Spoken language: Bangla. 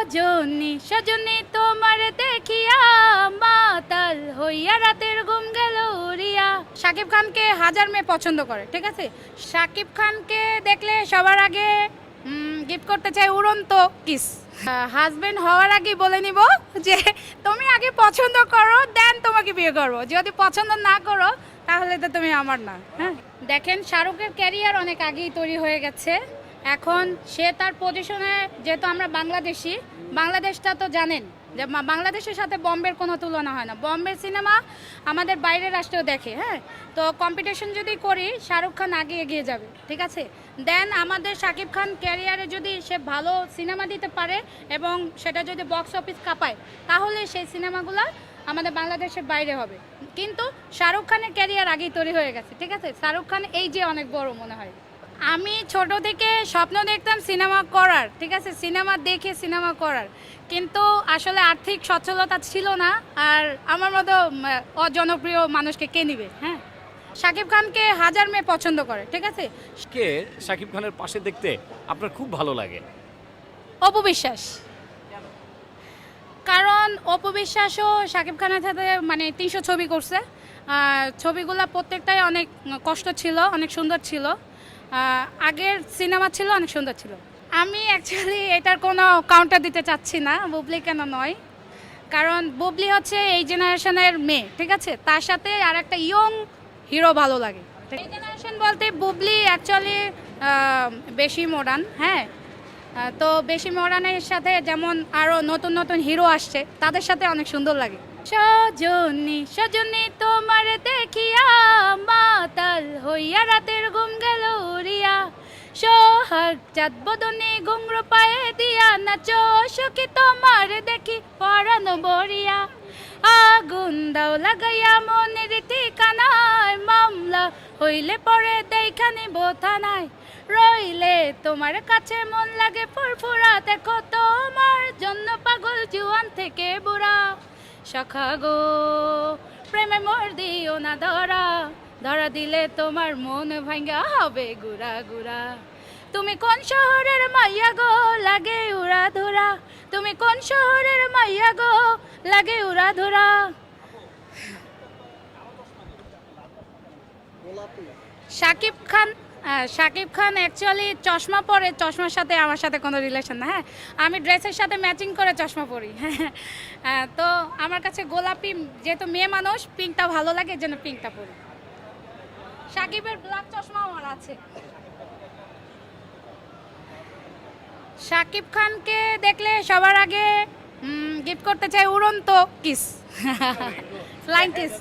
সজনী সজনী তোমার দেখিয়া মাতাল হইয়া রাতের ঘুম গেল উড়িয়া। শাকিব খানকে হাজার মেয়ে পছন্দ করে, ঠিক আছে? শাকিব খানকে দেখলে সবার আগে গিফট করতে চাই উড়ন্ত কিস হাজবেন্ড হওয়ার আগে বলে নিব যে, তুমি আগে পছন্দ করো দেন তোমাকে বিয়ে করব। যদি পছন্দ না করো, তাহলে তো তুমি আমার না। হ্যাঁ? দেখেন, শাহরুখের ক্যারিয়ার অনেক আগেই তৈরি হয়ে গেছে। এখন সে তার পজিশনে যেহেতু আমরা বাংলাদেশি, বাংলাদেশটা তো জানেন যে বাংলাদেশের সাথে বম্বের কোনো তুলনা হয় না। বম্বের সিনেমা আমাদের বাইরের রাষ্ট্রেও দেখে হ্যাঁ? তো কম্পিটিশন যদি করি, শাহরুখ খান আগে এগিয়ে যাবে, ঠিক আছে? দেন আমাদের শাকিব খান ক্যারিয়ারে যদি সে ভালো সিনেমা দিতে পারে এবং সেটা যদি বক্স অফিস কাঁপায়, তাহলে সেই সিনেমাগুলো আমাদের বাংলাদেশের বাইরে হবে। কিন্তু শাহরুখ খানের ক্যারিয়ার আগেই তৈরি হয়ে গেছে, ঠিক আছে? শাহরুখ খান এই যে অনেক বড় মনে হয়। আমি ছোট থেকে স্বপ্ন দেখতাম সিনেমা করার ঠিক আছে? সিনেমা দেখে সিনেমা করার। কিন্তু আসলে আর্থিক সচ্ছলতা ছিল না আর আমার মতো অজনপ্রিয় মানুষকে কে নিবে হ্যাঁ? শাকিব খানকে হাজার মেয়ে পছন্দ করে ঠিক আছে? কে শাকিব খানের পাশে দেখতে আপনার খুব ভালো লাগে? অপবিশ্বাস কারণ অপবিশ্বাসও শাকিব খানের সাথে মানে তিনশো ছবি করছে। ছবিগুলো প্রত্যেকটাই অনেক কষ্ট ছিল অনেক সুন্দর ছিল। আগের সিনেমা ছিল, অনেক সুন্দর ছিল। আমি অ্যাকচুয়ালি এটার কোনো কাউন্টার দিতে চাচ্ছি না, বুবলি কেন নয়। কারণ বুবলি হচ্ছে এই জেনারেশনের মেয়ে, ঠিক আছে? তার সাথে আর একটা ইয়ং হিরো ভালো লাগে। এই জেনারেশন বলতে বুবলি অ্যাকচুয়ালি বেশি মডার্ন হ্যাঁ? তো বেশি মডার্নের সাথে যেমন আরও নতুন নতুন হিরো আসছে, তাদের সাথে অনেক সুন্দর লাগে। সজনী সজনী তোমার দেখিয়া মাতাল হইয়া রাতের ঘুম গেল। সোহাগ চাঁদ বদনে ঘুংর পায়ে দিয়া নাচো, সখী তোমার দেখি পরানো বরিয়া। আগুন দাও লাগাইয়া মনের ঠিকানায়, মামলা হইলে পরে দেখানি বোথানায় রইলে তোমার কাছে মন লাগে ফুরফুরা, দেখো তোমার জন্য পাগল জুয়ান থেকে বুড়া। সখা গো, প্রেমে মোর দিও না ধরা ধরা দিলে তোমার মন ভাঙ্গা হবে গুড়া গুড়া। তুমি কোন শহরের মাইয়া গো? লাগে উড়া ধরা। তুমি কোন শহরের মাইয়া গো? লাগে উড়া ধরা। শাকিব খান শাকিব খান অ্যাকচুয়ালি চশমা পরে, চশমার সাথে আমার সাথে কোনো রিলেশন না হ্যাঁ? আমি ড্রেসের সাথে ম্যাচিং করে চশমা পরি হ্যাঁ? তো আমার কাছে গোলাপি, যেহেতু মেয়ে মানুষ পিঙ্কটা ভালো লাগে যেন পিঙ্কটা পরি। সাকিবের ব্ল্যাক চশমা আমার আছে। শাকিব খানকে দেখলে সবার আগে গিফট করতে চাই উড়ন্ত কিস ফ্লাইং কিস